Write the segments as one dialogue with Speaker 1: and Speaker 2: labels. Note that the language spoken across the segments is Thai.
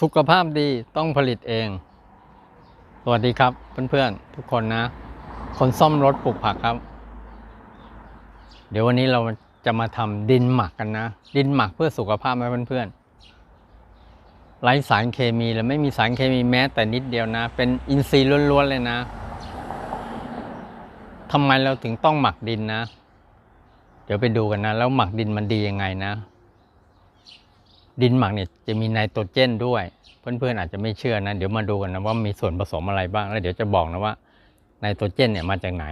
Speaker 1: สุขภาพดีต้องผลิตเอง สวัสดีครับเพื่อนๆทุกคนนะ คนซ่อมรถปลูกผักครับ เดี๋ยววันนี้เราจะมาทำดินหมักกันนะ ดินหมักเพื่อสุขภาพนะเพื่อนๆไร้สารเคมีและไม่มีสารเคมีแม้แต่นิดเดียวนะ เป็นอินทรีย์ล้วนๆเลยนะทำไมเราถึงต้องหมักดินนะ เดี๋ยวไปดูกันนะ แล้วหมักดินมันดียังไงนะ ดินหมักเนี่ยจะมีไนโตรเจนด้วย เพื่อนๆอาจจะไม่เชื่อนะเดี๋ยวมาดูกันนะว่ามีส่วนผสมอะไรบ้างแล้วเดี๋ยวจะบอกนะว่าไนโตรเจนเนี่ยมาจากไหน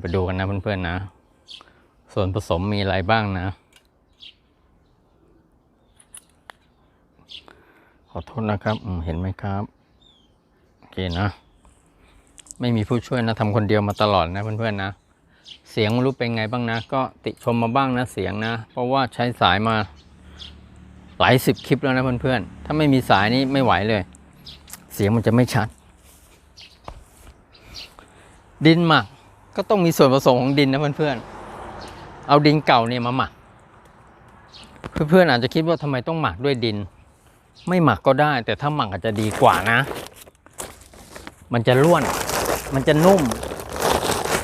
Speaker 1: ไปดูกันนะเพื่อนๆนะ ส่วนผสมมีอะไรบ้างนะขอโทษนะครับเห็นไหมครับโอเคนะ ไม่มีผู้ช่วยนะทำคนเดียวมาตลอดนะเพื่อนๆนะ สียงไม่รู้เป็นไงบ้างนะ ก็ติชมมาบ้างนะเสียงนะ เพราะว่าใช้สายมาหลายสิบคลิปแล้วนะเพื่อนๆ ถ้าไม่มีสายนี้ไม่ไหวเลย เสียงมันจะไม่ชัด ดินหมักก็ต้องมีส่วนผสมของดินนะเพื่อนๆ เอาดินเก่าเนี่ยมาหมัก เพื่อนๆอาจจะคิดว่าทำไมต้องหมักด้วยดิน ไม่หมักก็ได้ แต่ถ้าหมักอาจจะดีกว่านะ มันจะร่วน มันจะนุ่ม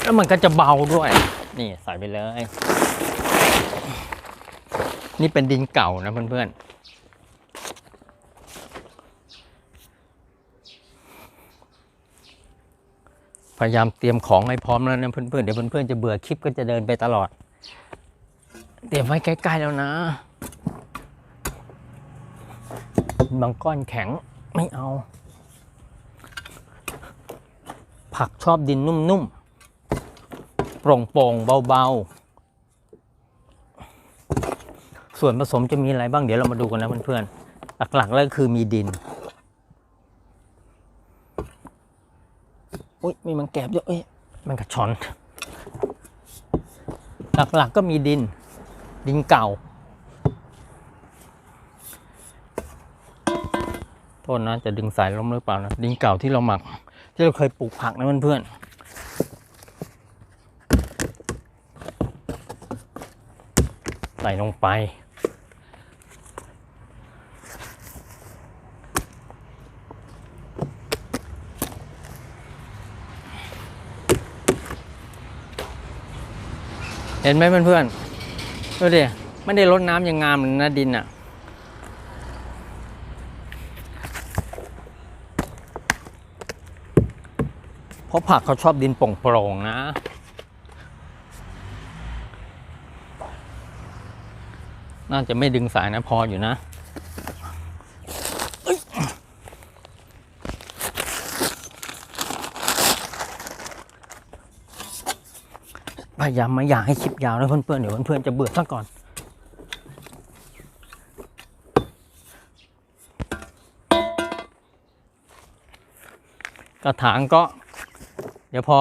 Speaker 1: แล้วมันก็จะเบาด้วย นี่ใส่ไปเลย นี่เป็นดินเก่านะเพื่อนๆ พยายามเตรียมของให้พร้อมแล้วนะเพื่อนๆ เดี๋ยวเพื่อนๆจะเบื่อคลิปก็จะเดินไปตลอด เตรียมไว้ใกล้ๆแล้วนะ บางก้อนแข็งไม่เอา ผักชอบดินนุ่มๆ โปร่งๆเบาๆ ส่วนผสมจะมีอะไรบ้างเดี๋ยวเรามาดูกันนะเพื่อนๆ หลักๆแล้วคือมีดินอุ้ยมีมันแกบด้วยเอ้ยมันกระชอน หลักๆก็มีดิน ดินเก่าโทษนะจะดึงสายล้มหรือเปล่านะดินเก่าที่เราหมัก ที่เราเคยปลูกผักนะเพื่อนๆ ใส่ลงไป เห็นไหมเพื่อนๆดูดิไม่ได้รดน้ำยังงามเลยนะดินอะเพราะผักเขาชอบดินโปร่งๆนะ น่าจะไม่ดึงสายนะพออยู่นะพยายามไม่อยากให้คลิปยาวนะเพื่อนๆเดี๋ยวเพื่อนๆจะเบื่อซะก่อน กระถางก็ เดี๋ยวพอ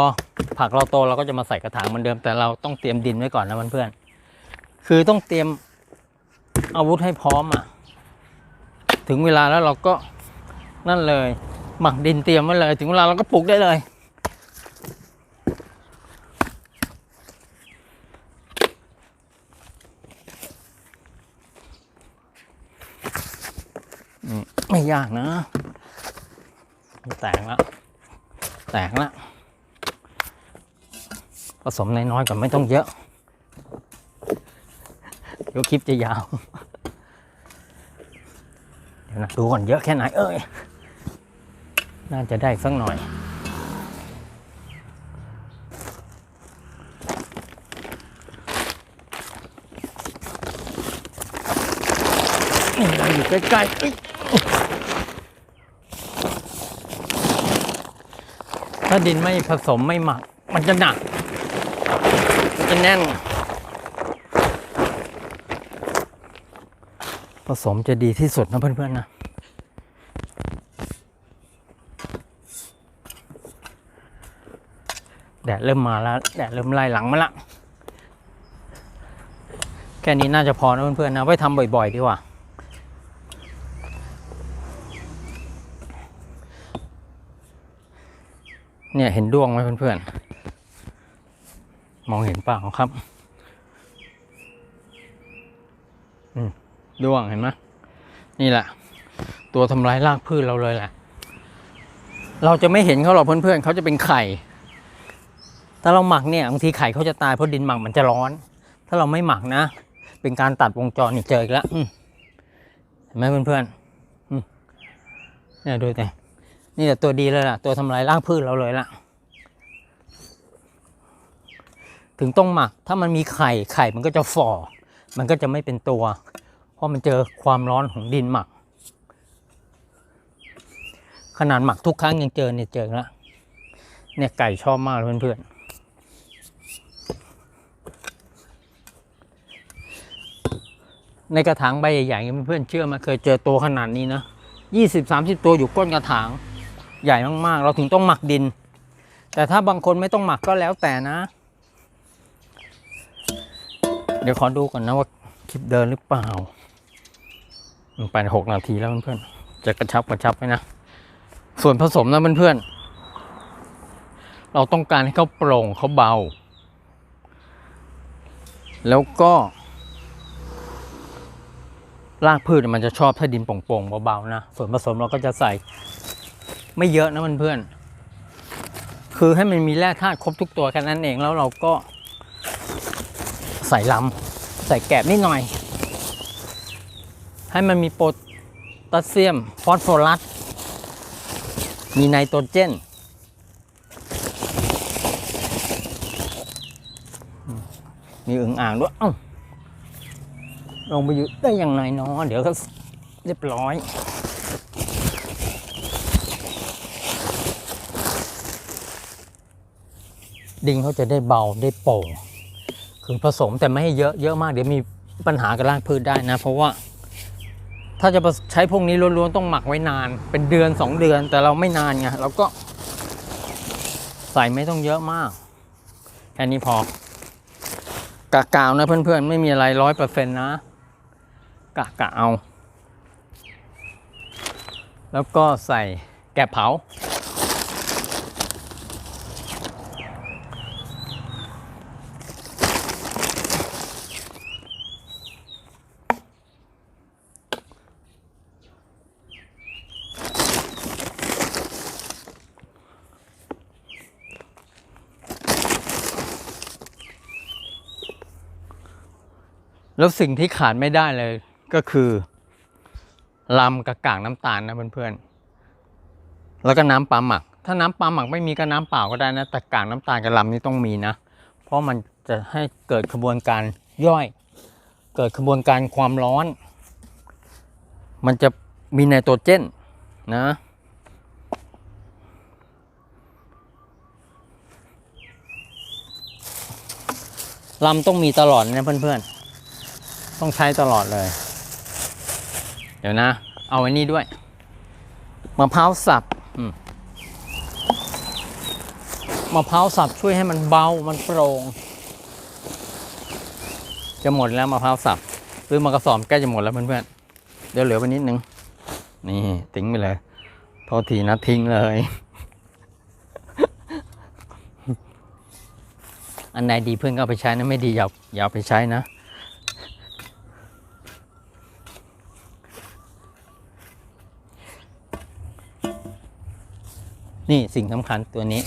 Speaker 1: ผักเราโตเราก็จะมาใส่กระถางเหมือนเดิมแต่เราต้องเตรียมดินไว้ก่อนนะเพื่อนๆคือต้องเตรียม อาวุธให้พร้อมอะ ถึงเวลาแล้วเราก็นั่นเลย หมักดินเตรียมไว้เลย ถึงเวลาเราก็ปลูกได้เลยไม่ยากนะ แตกแล้วแตกแล้วผสมน้อยๆก่อนไม่ต้องเยอะ เดี๋ยวคลิปจะยาว นะ ดูก่อนเยอะแค่ไหน เอ้ย น่าจะได้สักหน่อย อยู่ใกล้ๆถ้าดินไม่ผสมไม่หมัก มันจะหนัก มันจะแน่น ผสมจะดีที่สุดนะเพื่อนๆนะ แดดเริ่มมาแล้ว แดดเริ่มไล่หลังมาละ แค่นี้น่าจะพอนะเพื่อนๆนะ ไว้ทำบ่อยๆดีกว่า เนี่ยเห็นดวงไหมเพื่อนๆ มองเห็นเปล่าครับ ด้วงเห็นไหมนี่แหละ ตัวทำลายรากพืชเราเลยแหละ เราจะไม่เห็นเขาหรอกเพื่อนๆเขาจะเป็นไข่ ถ้าเราหมักเนี่ยบางทีไข่เขาจะตายเพราะดินหมักมันจะร้อน ถ้าเราไม่หมักนะ เป็นการตัดวงจรนี่เจออีกแล้วเห็นไหมเพื่อนๆอืมเนี่ยดูแต่นี่แหละตัวดีเลยล่ะ ตัวทำลายรากพืชเราเลยล่ะ ถึงต้องหมัก ถ้ามันมีไข่ ไข่มันก็จะฝ่อ มันก็จะไม่เป็นตัว ราะมันเจอความร้อนของดินหมัก ขนาดหมักทุกครั้งยังเจอเนี่ยเจอแล้วเนี่ยไก่ชอบมากเพื่อนๆในกระถางใบใหญ่ๆเพื่อนเชื่อมาเคยเจอตัวขนาดนี้นะยี่สิบสามสิบตัวอยู่ก้นกระถาง ใหญ่มากๆ เราถึงต้องหมักดิน แต่ถ้าบางคนไม่ต้องหมักก็แล้วแต่นะ เดี๋ยวขอดูก่อนนะว่าคลิปเดินหรือเปล่า ไปหกนาทีแล้วเพื่อนๆจะกระชับกระชับไหมนะ ส่วนผสมนะเพื่อนๆเราต้องการให้เขาโปร่งเขาเบา แล้วก็รากพืชมันจะชอบถ้าดินโปร่งๆเบาๆนะ ส่วนผสมเราก็จะใส่ไม่เยอะนะเพื่อนๆคือให้มันมีแร่ธาตุครบทุกตัวแค่นั้นเองแล้วเราก็ใส่ลำใส่แกบนิดหน่อย ให้มันมีโพแทสเซียม ฟอสฟอรัส มีไนโตรเจน มีอึ่งอ่างด้วยเอ้าลงไปอยู่ได้ยังไงเนาะเดี๋ยวก็เรียบร้อยดินเขาจะได้เบาได้โปร่ง คือผสมแต่ไม่ให้เยอะเยอะมากเดี๋ยวมีปัญหากับรากพืชได้นะ เพราะว่า ถ้าจะใช้พวกนี้ล้วนๆต้องหมักไว้นาน เป็นเดือนสองเดือนแต่เราไม่นานไงเราก็ใส่ไม่ต้องเยอะมาก แค่นี้พอกะกาวนะเพื่อนๆ ไม่มีอะไรร้อยเปอร์เซ็นต์นะกะกะเอา แล้วก็ใส่แกะเผา แล้วสิ่งที่ขาดไม่ได้เลยก็คือลำกับกากน้ำตาลนะเพื่อนๆ แล้วก็น้ำปลาหมัก ถ้าน้ำปลาหมักไม่มีก็น้ำเปล่าก็ได้นะ แต่กากน้ำตาลกับลำนี่ต้องมีนะ เพราะมันจะให้เกิดกระบวนการย่อย เกิดกระบวนการความร้อน มันจะมีไนโตรเจนนะลำต้องมีตลอดนะเพื่อนๆ ต้องใช้ตลอดเลย เดี๋ยวนะ เอาไว้นี่ด้วยมะพร้าวสับอืมมะพร้าวสับช่วยให้มันเบา มันโปร่ง จะหมดแล้วมะพร้าวสับซื้อมากระสอบใกล้จะหมดแล้วเพื่อนๆ เดี๋ยวเหลือไปนิดนึง นี่ทิ้งไปเลย โทษทีนะทิ้งเลย อันไหนดีเพื่อนก็เอาไปใช้นะ ไม่ดีอย่าอย่าเอาไปใช้นะ นี่สิ่งสำคัญตัวนี้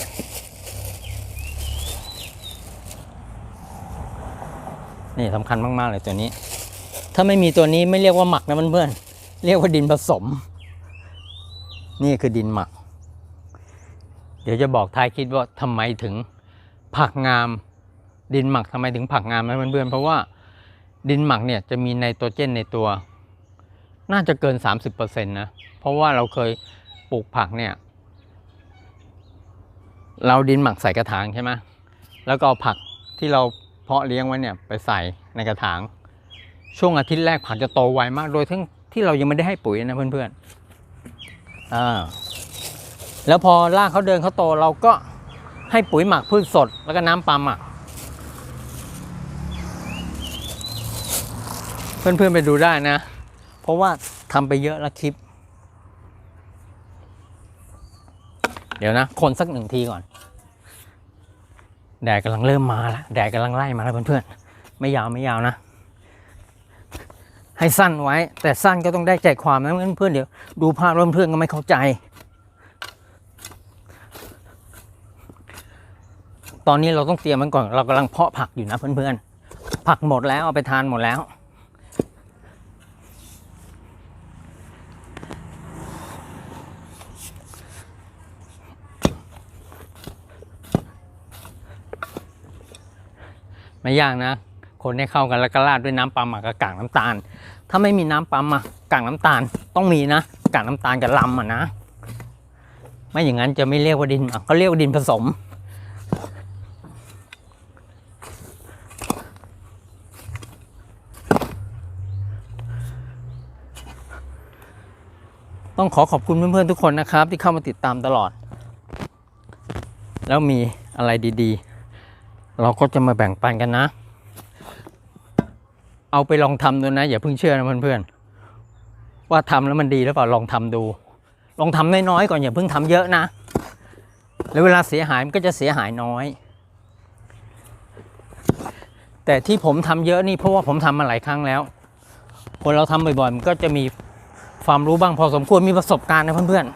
Speaker 1: นี่สำคัญมาก ๆ เลยตัวนี้ ถ้าไม่มีตัวนี้ไม่เรียกว่าหมักนะเพื่อนๆเรียกว่าดินผสม นี่คือดินหมัก เดี๋ยวจะบอกท้ายคิดว่าทำไมถึงผักงาม ดินหมักทำไมถึงผักงามไหมเพื่อนๆเพราะว่าดินหมักเนี่ยจะมีไนโตรเจนในตัว น่าจะเกิน 30%นะ เพราะว่าเราเคยปลูกผักเนี่ย เราดินหมักใส่กระถางใช่ไหมแล้วก็เอาผักที่เราเพาะเลี้ยงไว้เนี่ยไปใส่ในกระถาง ช่วงอาทิตย์แรกผักจะโตไวมาก โดยทั้งที่เรายังไม่ได้ให้ปุ๋ยนะเพื่อนๆอ่าแล้วพอรากเขาเดินเขาโตเราก็ให้ปุ๋ยหมักพืชสดแล้วก็น้ำปลาหมักเพื่อนๆไปดูได้นะ เพราะว่าทำไปเยอะแล้วคลิป เดี๋ยวนะ คนสักหนึ่งทีก่อน แดดกำลังเริ่มมาแล้วแดดกำลังไล่มาแล้วเพื่อนๆ ไม่ยาวไม่ยาวนะ ให้สั้นไว้ แต่สั้นก็ต้องได้ใจความนะเพื่อนๆเดี๋ยวดูภาพเพื่อนๆก็ไม่เข้าใจ ตอนนี้เราต้องเตรียมมันก่อน เรากำลังเพาะผักอยู่นะเพื่อนๆ ผักหมดแล้วเอาไปทานหมดแล้ว ไม่ยากนะ คนให้เข้ากันแล้วก็ราดด้วยน้ำปลาหมักกับกากน้ำตาล ถ้าไม่มีน้ำปลาหมักกากน้ำตาลต้องมีนะกากน้ำตาลกับลำอะนะ ไม่อย่างนั้นจะไม่เรียกว่าดินหมักเขาเรียกว่าดินผสมต้องขอขอบคุณเพื่อนๆทุกคนนะครับ ที่เข้ามาติดตามตลอด แล้วมีอะไรดี ๆ เราก็จะมาแบ่งปันกันนะ เอาไปลองทำดูนะ อย่าเพิ่งเชื่อนะเพื่อนๆว่าทำแล้วมันดีหรือเปล่าลองทำดู ลองทำน้อยๆก่อนอย่าเพิ่งทำเยอะนะ แล้วเวลาเสียหายมันก็จะเสียหายน้อย แต่ที่ผมทำเยอะนี่เพราะว่าผมทำมาหลายครั้งแล้ว คนเราทำบ่อยๆมันก็จะมีความรู้บ้างพอสมควรมีประสบการณ์นะเพื่อน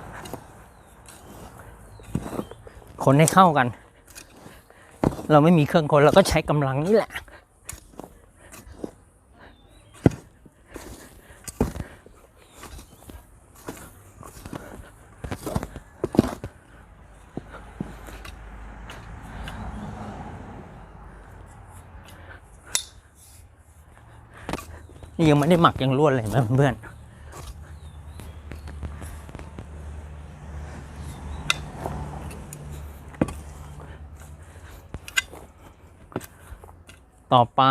Speaker 1: ๆคนให้เข้ากัน เราไม่มีเครื่องคนเราก็ใช้กำลังนี่แหละนี่ยังไม่ได้หมักยังรวดเลยนไหมเพื่อน ต่อไป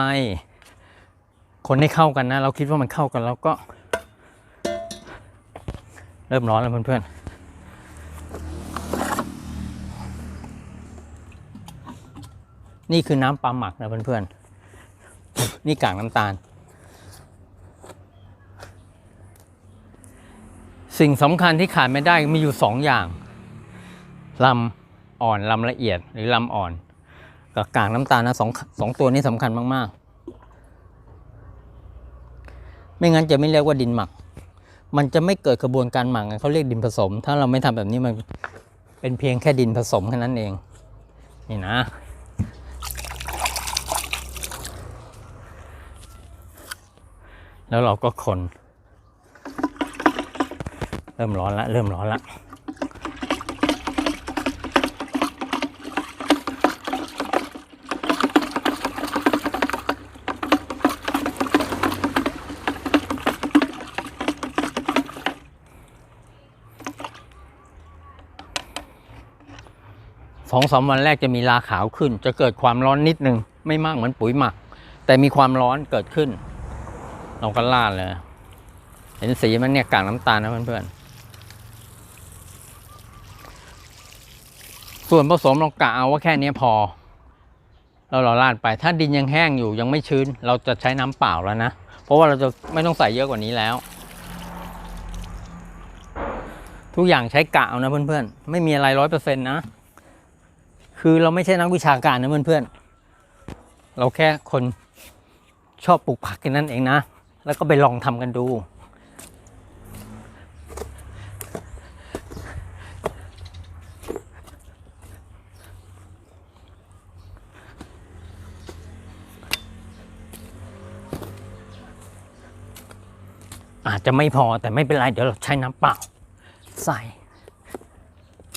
Speaker 1: คนให้เข้ากันนะ เราคิดว่ามันเข้ากันแล้วก็ เริ่มร้อนแล้วเพื่อนๆนี่คือน้ำปลาหมักนะเพื่อนๆ นี่กากน้ำตาล สิ่งสำคัญที่ขาดไม่ได้มีอยู่สองอย่างลำอ่อนลำละเอียดหรือลำอ่อน กับกากน้ำตาลนะสองสองตัวนี้สำคัญมากๆ ไม่งั้นจะไม่เรียกว่าดินหมัก มันจะไม่เกิดกระบวนการหมักเขาเรียกดินผสม ถ้าเราไม่ทำแบบนี้มันเป็นเพียงแค่ดินผสมแค่นั้นเอง นี่นะ แล้วเราก็คน เริ่มร้อนละ เริ่มร้อนละ สองสามวันแรกจะมีลาขาวขึ้น จะเกิดความร้อนนิดนึง ไม่มากเหมือนปุ๋ยหมัก แต่มีความร้อนเกิดขึ้น เราก็ลาดเลย เห็นสีมันเนี่ยกากน้ำตาลนะเพื่อนๆส่วนผสมเรากะเอาว่าแค่นี้พอ เราเราราดไปถ้าดินยังแห้งอยู่ยังไม่ชื้น เราจะใช้น้ำเปล่าแล้วนะเพราะว่าเราจะไม่ต้องใส่เยอะกว่านี้แล้วทุกอย่างใช้กะเอานะเพื่อนๆ ไม่มีอะไรร้อยเปอร์เซ็นต์นะ คือเราไม่ใช่นักวิชาการนะเพื่อนๆ เราแค่คนชอบปลูกผักแค่นั้นเองนะ แล้วก็ไปลองทำกันดู อาจจะไม่พอแต่ไม่เป็นไร เดี๋ยวเราใช้น้ำเปล่า ใส่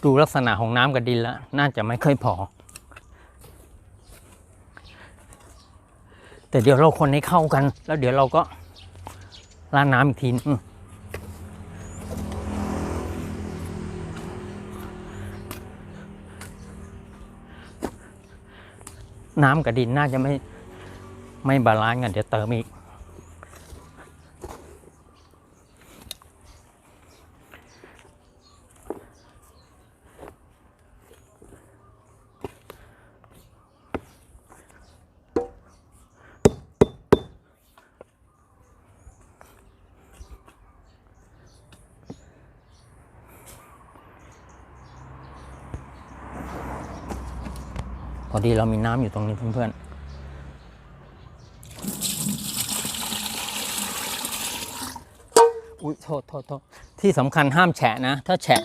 Speaker 1: ดูลักษณะของน้ำกับดินแล้ว น่าจะไม่ค่อยพอ แต่เดี๋ยวเราคนให้เข้ากัน แล้วเดี๋ยวเราก็ราดน้ำอีกทีนึงน้ำกับดินน่าจะไม่ไม่บาลานซ์กันเดี๋ยวเติมอีก พอดีเรามีน้ำอยู่ตรงนี้เพื่อนอุ้ยโทษโทษโทษที่สำคัญห้ามแฉะนะ ถ้าแฉะ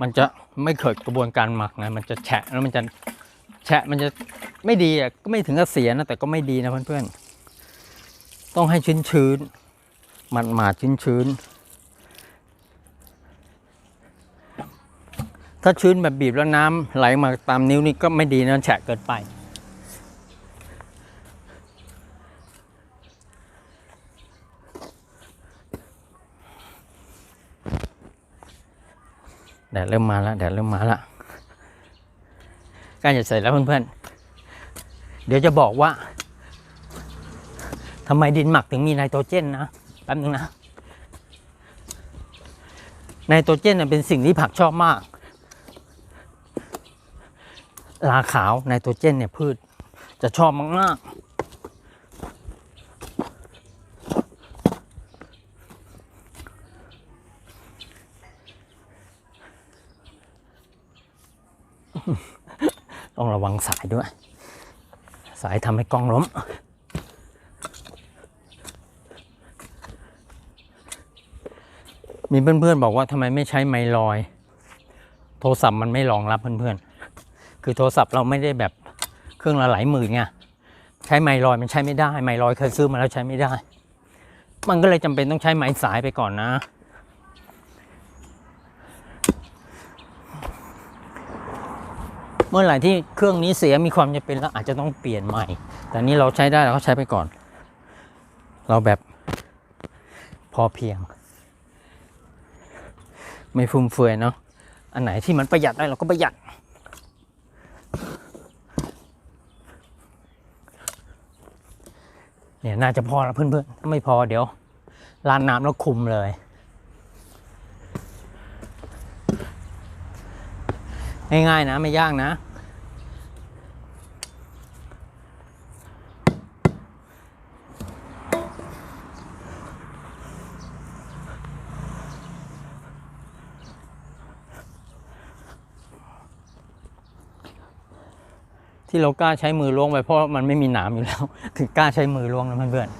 Speaker 1: มันจะไม่เกิดกระบวนการหมักนะ มันจะแฉะแล้วมันจะแฉะมันจะไม่ดีอะก็ไม่ถึงกับเสียนะ แต่ก็ไม่ดีนะเพื่อนๆต้องให้ชื้นชื้นๆมันหมาดชื้นชื้น ถ้าชื้นแบบบีบแล้วน้ำไหลมาตามนิ้วนี่ก็ไม่ดีนะแฉะเกินไป แดดเริ่มมาแล้วแดดเริ่มมาแล้วใกล้จะเสร็จแล้วเพื่อนๆ เดี๋ยวจะบอกว่าทำไมดินหมักถึงมีไนโตรเจนนะแป๊บนึงนะไนโตรเจนเป็นสิ่งที่ผักชอบมาก ลาขาวไนโตรเจนเนี่ยพืชจะชอบมากๆต้องระวังสายด้วย สายทำให้กล้องล้ม มีเพื่อนๆบอกว่าทำไมไม่ใช้ไมลอย โทรศัพท์มันไม่รองรับเพื่อน คือโทรศัพท์เราไม่ได้แบบเครื่องละหลายหมื่นไงใช้ไมลอยมันใช้ไม่ได้ ไมลอยเคยซื้อมาแล้วใช้ไม่ได้ มันก็เลยจำเป็นต้องใช้ไม้สายไปก่อนนะเมื่อไหร่ที่เครื่องนี้เสียมีความจำเป็นแล้วอาจจะต้องเปลี่ยนใหม่ แต่นี้เราใช้ได้เราก็ใช้ไปก่อน เราแบบพอเพียง ไม่ฟุ่มเฟือยเนาะ อันไหนที่มันประหยัดได้เราก็ประหยัด เนี่ยน่าจะพอแล้วเพื่อนๆ ถ้าไม่พอเดี๋ยวลานน้ำแล้วคุมเลย ง่ายๆนะไม่ยากนะ ที่เรากล้าใช้มือล้วงไปเพราะมันไม่มีหนามอยู่แล้วถึงกล้าใช้มือล้วงนะเพื่อนๆ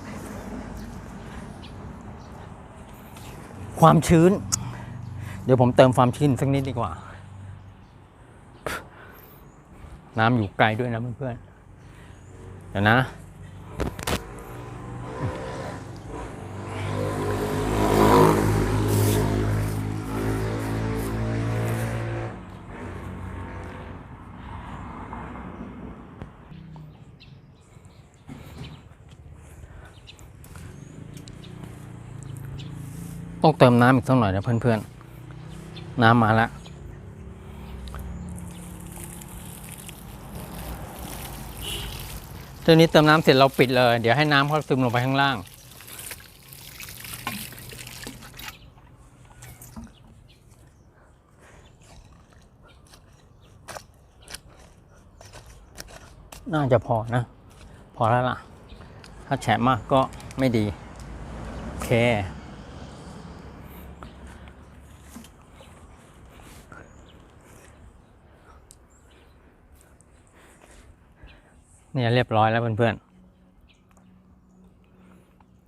Speaker 1: ความชื้น เดี๋ยวผมเติมความชื้นสักนิดดีกว่า น้ำอยู่ไกลด้วยนะเพื่อนๆเดี๋ยวนะ ต้องเติมน้ำอีกสักหน่อยนะเพื่อนๆ น้ำมาแล้วทีนี้เติมน้ำเสร็จเราปิดเลย เดี๋ยวให้น้ำเขาซึมลงไปข้างล่าง น่าจะพอนะ พอแล้วล่ะ ถ้าแฉะมากก็ไม่ดี โอเค เนี่ยเรียบร้อยแล้วเพื่อน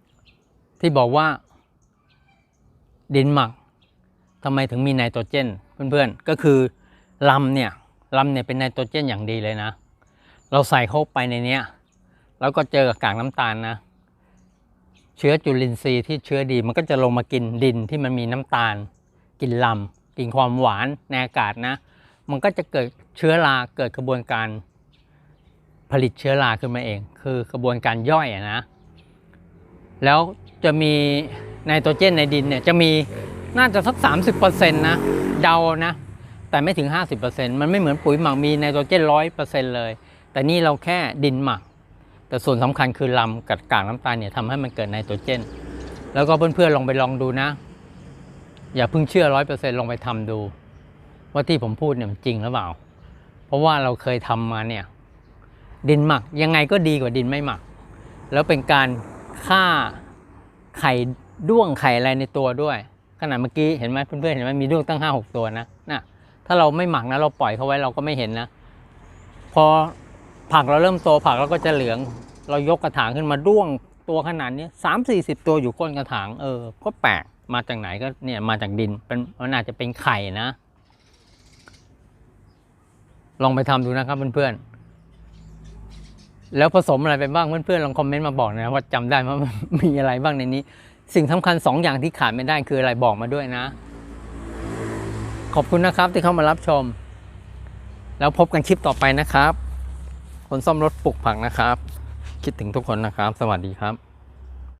Speaker 1: ๆ ที่บอกว่า ดินหมักทำไมถึงมีไนโตรเจนเพื่อนๆ ก็คือลำเนี่ยลำเนี่ยเป็นไนโตรเจนอย่างดีเลยนะ เราใส่เข้าไปในเนี้ยแล้วก็เจอกับกากน้ำตาลนะ เชื้อจุลินทรีย์ที่เชื้อดีมันก็จะลงมากินดินที่มันมีน้ำตาล กินลำกินความหวานในอากาศนะ มันก็จะเกิดเชื้อราเกิดกระบวนการ ผลิตเชื้อราขึ้นมาเอง คือกระบวนการย่อยอะนะ แล้วจะมีไนโตรเจนในดินเนี่ยจะมีน่าจะสัก 30%นะเดานะ แต่ไม่ถึง 50%มันไม่เหมือนปุ๋ยหมักมีไนโตรเจนร้อยเปอร์เซ็นต์เลย แต่นี่เราแค่ดินหมัก แต่ส่วนสำคัญคือลำกับกากน้ำตาลเนี่ยทำให้มันเกิดไนโตรเจน แล้วก็เพื่อนๆลองไปลองดูนะ อย่าเพิ่งเชื่อร้อยเปอร์เซ็นต์ลองไปทำดู ว่าที่ผมพูดเนี่ยมันจริงหรือเปล่า เพราะว่าเราเคยทำมาเนี่ย ดินหมักยังไงก็ดีกว่าดินไม่หมัก แล้วเป็นการฆ่าไข่ด้วงไข่อะไรในตัวด้วย ขนาดเมื่อกี้เห็นไหมเพื่อนๆเห็นไหมมีด้วงตั้งห้าหกตัวนะน่ะถ้าเราไม่หมักนะเราปล่อยเขาไว้เราก็ไม่เห็นนะ พอผักเราเริ่มโตผักเราก็จะเหลือง เรายกกระถางขึ้นมาด้วงตัวขนาดนี้สามสี่สิบตัวอยู่ก้นกระถางเออก็แปลกมาจากไหนก็เนี่ยมาจากดินเป็นมันอาจจะเป็นไข่นะ ลองไปทำดูนะครับเพื่อนๆ แล้วผสมอะไรไปบ้างเพื่อนๆลองคอมเมนต์มาบอกนะว่าจำได้ว่ามีอะไรบ้างในนี้ สิ่งสำคัญสองอย่างที่ขาดไม่ได้คืออะไรบอกมาด้วยนะ ขอบคุณนะครับที่เข้ามารับชม แล้วพบกันคลิปต่อไปนะครับ คนซ่อมรถปลูกผักนะครับ คิดถึงทุกคนนะครับ สวัสดีครับ